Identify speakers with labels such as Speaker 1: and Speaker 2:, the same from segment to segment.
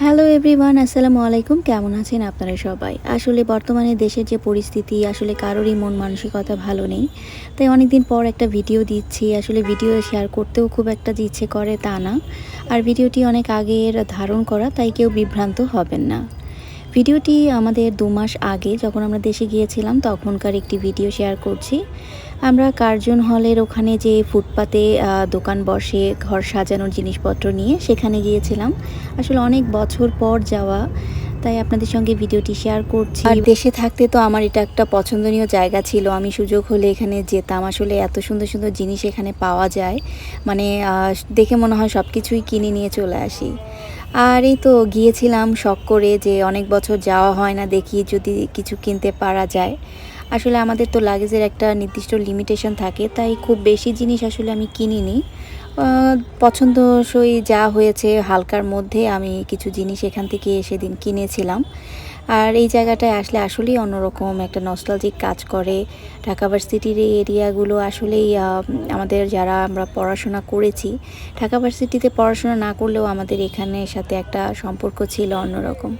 Speaker 1: Hello everyone আসসালামু আলাইকুম। কেমন আছেন আপনারা সবাই? আসলে বর্তমানে দেশের যে পরিস্থিতি, আসলে কারোরই মন মানসিকতা ভালো নেই। তাই অনেক দিন পর একটা ভিডিও দিচ্ছি। আসলে ভিডিও শেয়ার করতেও খুব একটা যে ইচ্ছে করে তা না। আর ভিডিওটি অনেক আগের ধারণ করা, তাই কেউ বিভ্রান্ত হবেন না। ভিডিওটি আমাদের দু মাস আগে যখন আমরা দেশে গিয়েছিলাম, তখনকার একটি ভিডিও শেয়ার করছি। আমরা কার্জন হলের ওখানে যে ফুটপাতে দোকান বসে, ঘর সাজানোর জিনিসপত্র নিয়ে সেখানে গিয়েছিলাম। আসলে অনেক বছর পর যাওয়া, তাই আপনাদের সঙ্গে ভিডিওটি শেয়ার করছি। আর দেশে থাকতে তো আমার এটা একটা পছন্দনীয় জায়গা ছিল। আমি সুযোগ হলে এখানে যেতাম। আসলে এত সুন্দর সুন্দর জিনিস এখানে পাওয়া যায়। মানে দেখে মনে হয় সব কিছুই কিনে নিয়ে চলে আসি। আর এই তো গিয়েছিলাম শখ করে যে অনেক বছর যাওয়া হয় না, দেখি যদি কিছু কিনতে পারা যায়। আসলে আমাদের তো লাগেজের একটা নির্দিষ্ট লিমিটেশন থাকে, তাই খুব বেশি জিনিস আসলে আমি কিনিনি। পছন্দসই যা হয়েছে, হালকার মধ্যে আমি কিছু জিনিস এখান থেকে সেদিন কিনেছিলাম। আর এই জায়গাটায় আসলে আসলেই অন্যরকম একটা নস্টালজিক কাজ করে। ঢাকা ভার্সিটির এই এরিয়াগুলো আসলেই আমাদের যারা আমরা পড়াশোনা করেছি, ঢাকা ভার্সিটিতে পড়াশোনা না করলেও আমাদের এখানের সাথে একটা সম্পর্ক ছিল অন্যরকম।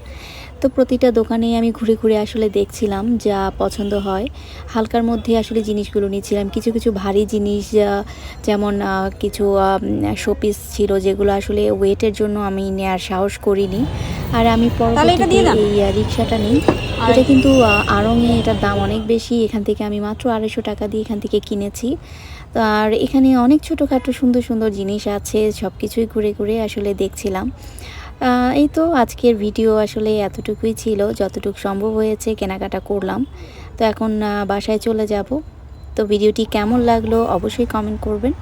Speaker 1: তো প্রতিটা দোকানেই আমি ঘুরে ঘুরে আসলে দেখছিলাম যা পছন্দ হয়। হালকার মধ্যে আসলে জিনিসগুলো নিচ্ছিলাম। কিছু কিছু ভারী জিনিস যেমন কিছু শোপিস ছিল যেগুলো আসলে ওয়েটের জন্য আমি নেওয়ার সাহস করিনি। আর আমি পরবর্তীতে এই রিক্সাটা নিই। এটা কিন্তু আড়ংয়ে এটার দাম অনেক বেশি। এখান থেকে আমি মাত্র আড়াইশো টাকা দিয়ে এখান থেকে কিনেছি। তো আর এখানে অনেক ছোটোখাটো সুন্দর সুন্দর জিনিস আছে সব কিছুই ঘুরে ঘুরে আসলে দেখছিলাম। এই তো আজকের ভিডিও আসলে এতটুকুই ছিল যতটুকু সম্ভব হয়েছে কেনাকাটা করলাম। তো এখন বাসায় চলে যাব। তো ভিডিওটি কেমন লাগল অবশ্যই কমেন্ট করবেন।